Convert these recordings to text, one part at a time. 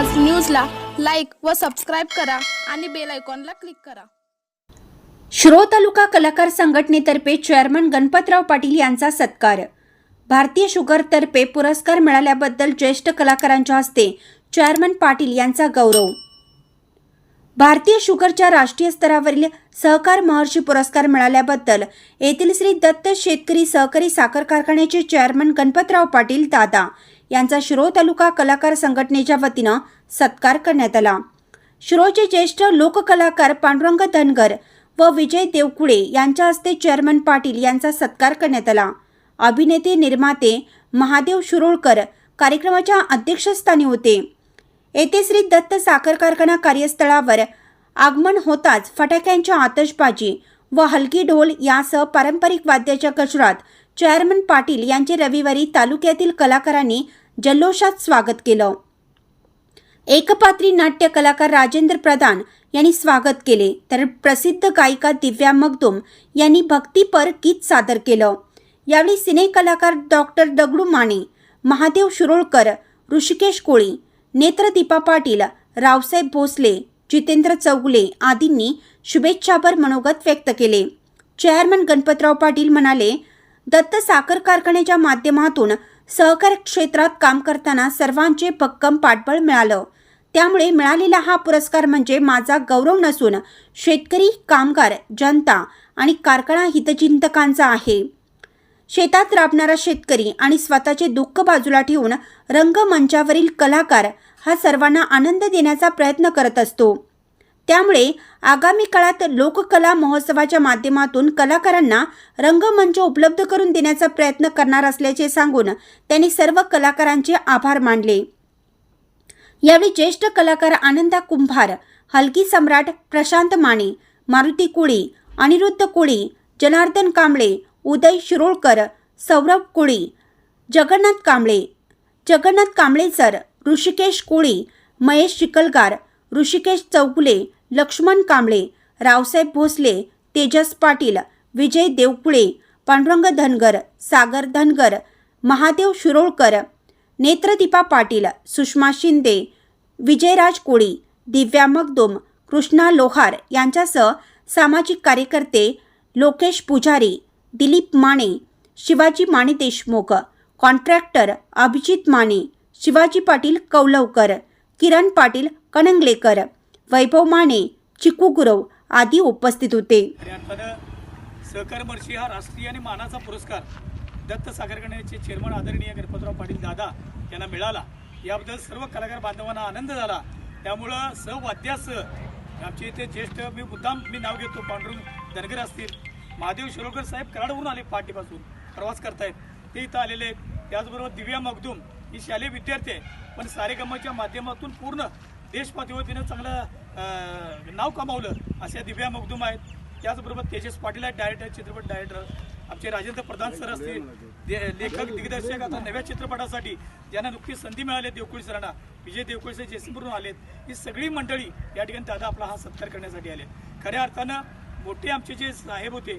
आज न्यूजला लाईक व सबस्क्राईब करा आणि बेल आयकॉनला क्लिक करा. शिरो तालुका कलाकार संघटनेतर्फे चेअरमन गणपतराव पाटील यांचा सत्कार. भारतीय शुगरतर्फे पुरस्कार मिळाल्याबद्दल ज्येष्ठ कलाकारांच्या हस्ते चेअरमन पाटील यांचा गौरव. भारतीय शुगरच्या राष्ट्रीय स्तरावरील सहकार महर्षी पुरस्कार मिळाल्याबद्दल येथील श्री दत्त शेतकरी सहकारी साखर कारखान्याचे चेअरमन गणपतराव पाटील दादा यांचा शिरो तालुका कलाकार संघटनेच्या वतीनं सत्कार करण्यात आला. शिरोचे ज्येष्ठ लोककलाकार पांडुरंग धनगर व विजय देवकुळे यांच्या हस्ते चेअरमन पाटील यांचा सत्कार करण्यात आला. अभिनेते निर्माते महादेव शिरोळकर कार्यक्रमाच्या अध्यक्षस्थानी होते. येथे श्री दत्त साखर कारखाना कार्यस्थळावर आगमन होताच फटाक्यांच्या आतषबाजी व हलकी ढोल यासह पारंपरिक वाद्याच्या गजरात चेअरमन पाटील यांचे रविवारी तालुक्यातील कलाकारांनी जल्लोषात स्वागत केलं. एकपात्री नाट्य कलाकार राजेंद्र प्रधान यांनी स्वागत केले. तर प्रसिद्ध गायिका दिव्या मगदुम यांनी भक्तीपर गीत सादर केलं. यावेळी सिने कलाकार डॉक्टर दगडू माने महादेव शिरोळकर ऋषिकेश कोळी नेत्रदीपा पाटील रावसाहेब भोसले जितेंद्र चौगुले आदींनी शुभेच्छाभर मनोगत व्यक्त केले. चेअरमन गणपतराव पाटील म्हणाले दत्त साखर कारखान्याच्या माध्यमातून सहकार क्षेत्रात काम करताना सर्वांचे भक्कम पाठबळ मिळालं. त्यामुळे मिळालेला हा पुरस्कार म्हणजे माझा गौरव नसून शेतकरी कामगार जनता आणि कारखाना हितचिंतकांचा आहे. शेतात राबणारा शेतकरी आणि स्वतःचे दुःख बाजूला ठेवून रंगमंचावरील कलाकार हा सर्वांना आनंद देण्याचा प्रयत्न करत असतो. त्यामुळे आगामी काळात लोककला महोत्सवाच्या माध्यमातून कलाकारांना रंगमंच उपलब्ध करून देण्याचा प्रयत्न करणार असल्याचे सांगून त्यांनी सर्व कलाकारांचे आभार मानले. यावेळी ज्येष्ठ कलाकार आनंदा कुंभार हलकी सम्राट प्रशांत माने मारुती कुळी अनिरुद्ध कुळी जनार्दन कांबळे उदय शिरोळकर सौरभ कुळी जगन्नाथ कांबळे जगन्नाथ कांबळे सर ऋषिकेश कुळी महेश चिकलगार ऋषिकेश चौगुले लक्ष्मण कांबळे रावसाहेब भोसले तेजस पाटील विजय देवकुळे पांडुरंग धनगर सागर धनगर महादेव शिरोळकर नेत्रदीपा पाटील सुषमा शिंदे विजयराज कोळी दिव्या मगदुम कृष्णा लोहार यांच्यासह सामाजिक कार्यकर्ते लोकेश पुजारी दिलीप माने शिवाजी माने देशमुख कॉन्ट्रॅक्टर अभिजित माने शिवाजी पाटील कौलवकर किरण पाटील कणंगलेकर वैभव माने चिकू गुरव आदी उपस्थित होते. सहकार वर्षी हा राष्ट्रीय आणि मानाचा पुरस्कार दत्त सागर कारखान्याचे चेअरमन आदरणीय गणपतराव पाटील दादा यांना मिळाला. याबद्दल सर्व कलाकार बांधवांना आनंद झाला. त्यामुळं सहवाद्यासह आमचे इथे ज्येष्ठ मी मुद्दाम मी नाव घेतो पांडुरंग धनगर असतील. महादेव शिरोकर साहेब कराडवरून आले पाठीपासून प्रवास करतायत. ते इथं आलेले आहेत. त्याचबरोबर दिव्या मगदूम ही शालेय विद्यार्थी आहे पण सारेगमाच्या माध्यमातून पूर्ण देशपातळीवर तिनं चांगलं नाव कमावलं अशा दिव्या मगदूम आहेत. त्याचबरोबर तेजस पाटील आहेत डायरेक्टर चित्रपट डायरेक्टर आमचे राजेंद्र प्रधान सर असतील दे- लेखक दिग्दर्शक आता नव्या चित्रपटासाठी ज्यांना नुकतीच संधी मिळाली देवकुळी सरांना विजय देवकुळी सर जयसिंगपूरून आलेत. ही सगळी मंडळी या ठिकाणी दादा आपला हा सत्कार करण्यासाठी आले खऱ्या अर्थानं मोठे आमचे जे साहेब होते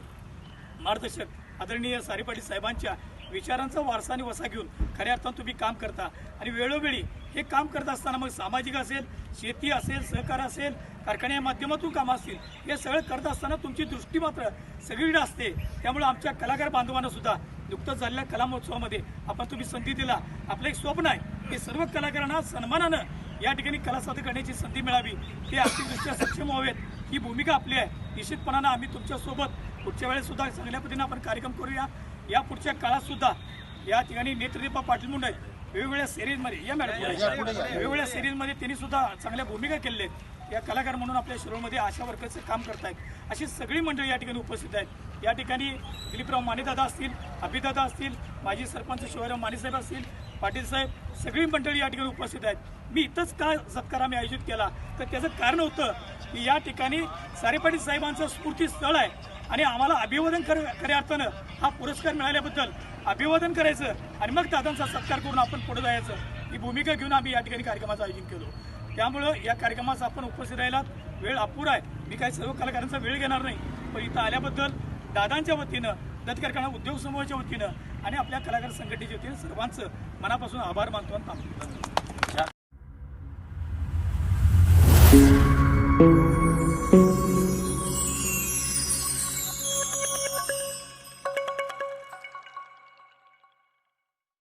मार्गदर्शक आदरणीय सारी पाटील साहेबांच्या विचारांचा वारसा आणि वसा घेऊन खऱ्या अर्थानं तुम्ही काम करता. आणि वेळोवेळी हे काम करत असताना मग सामाजिक असेल शेती असेल सहकार असेल कारखान्या माध्यमातून काम असतील हे सगळं करत असताना तुमची दृष्टी मात्र सगळीकडे असते. त्यामुळे आमच्या कलाकार बांधवांना सुद्धा नुकतंच झालेल्या कला महोत्सवामध्ये आपण तुम्ही संधी दिला. आपलं एक स्वप्न आहे की सर्व कलाकारांना सन्मानानं या ठिकाणी कला सादर करण्याची संधी मिळावी. ते आर्थिकदृष्ट्या सक्षम व्हावेत. ही भूमिका आपली आहे. निश्चितपणानं आम्ही तुमच्यासोबत पुढच्या वेळेस सुद्धा चांगल्या पद्धतीने आपण कार्यक्रम करूया. या पुढच्या काळात सुद्धा या ठिकाणी नेत्रदीपा पाटील मुंडे वेगवेगळ्या सिरीजमध्ये या मॅडम वेगवेगळ्या सिरीजमध्ये त्यांनी सुद्धा चांगल्या भूमिका केलेल्या आहेत. या कलाकार म्हणून आपल्या शिरोमध्ये आशा वर्करचं काम करतायत. अशी सगळी मंडळी या ठिकाणी उपस्थित आहेत. या ठिकाणी दिलीपराव मानेदादा असतील अभिदादा असतील माजी सरपंच शिवराव मानेसाहेब असतील पाटील साहेब सगळी मंडळी या ठिकाणी उपस्थित आहेत. मी इथंच का सत्कार आम्ही आयोजित केला? तर त्याचं कारण होतं की या ठिकाणी सारे पाटील साहेबांचं स्फूर्तीस्थळ आहे. आणि आम्हाला अभिवादन कर खऱ्या अर्थानं हा पुरस्कार मिळाल्याबद्दल अभिवादन करायचं आणि मग दादांचा सत्कार करून आपण पुढे जायचं. ही भूमिका घेऊन आम्ही या ठिकाणी कार्यक्रमाचं आयोजन केलो. त्यामुळं या कार्यक्रमाचा आपण उपस्थित राहिला वेळ अपुरा आहे. मी काही सर्व कलाकारांचा वेळ घेणार नाही. पण इथं आल्याबद्दल दादांच्या वतीनं दत्त उद्योग समूहाच्या वतीनं आणि आपल्या कलाकार संघटनेच्या वतीनं सर्वांचं मनापासून आभार मानतो आणि थांबतो